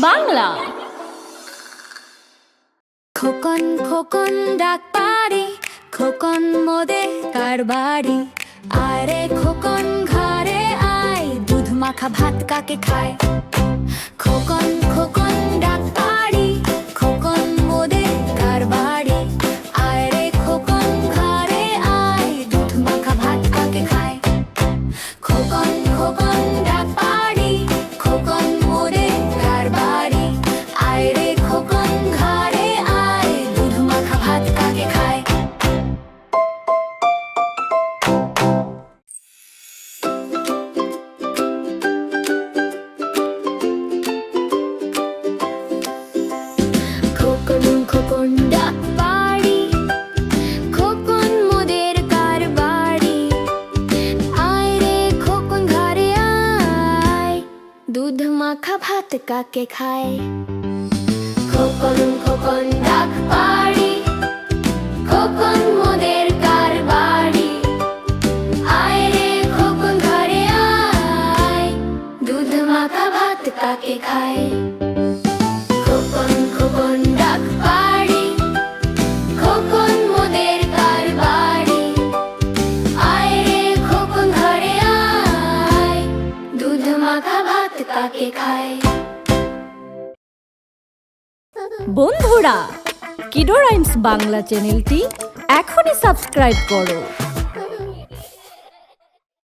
বাংলা খোকন খোকন ডাক খোকন মোদে কার বাড়ি। আরে খোকন ঘরে দুধ মাখা ভাত কাকে খায়? খোকন খোকন ডাক খোকন মোদে কার বাড়ি। আরে খোকন ঘরে আয়, দুধ মাখা ভাত কাকে খায়? খোকন খোকন ডাক মাখা ভাত কাকে খায় খোকন খোকন ডাক পাড়ি, খোকন মোদের কার বাড়ি। আয় রে খোকন, ঘরে আয়, দুধ মাখা ভাত কাকে খায়? বন্ধুরা কিডো রাইমস বাংলা চ্যানেলটি এখনই সাবস্ক্রাইব করো।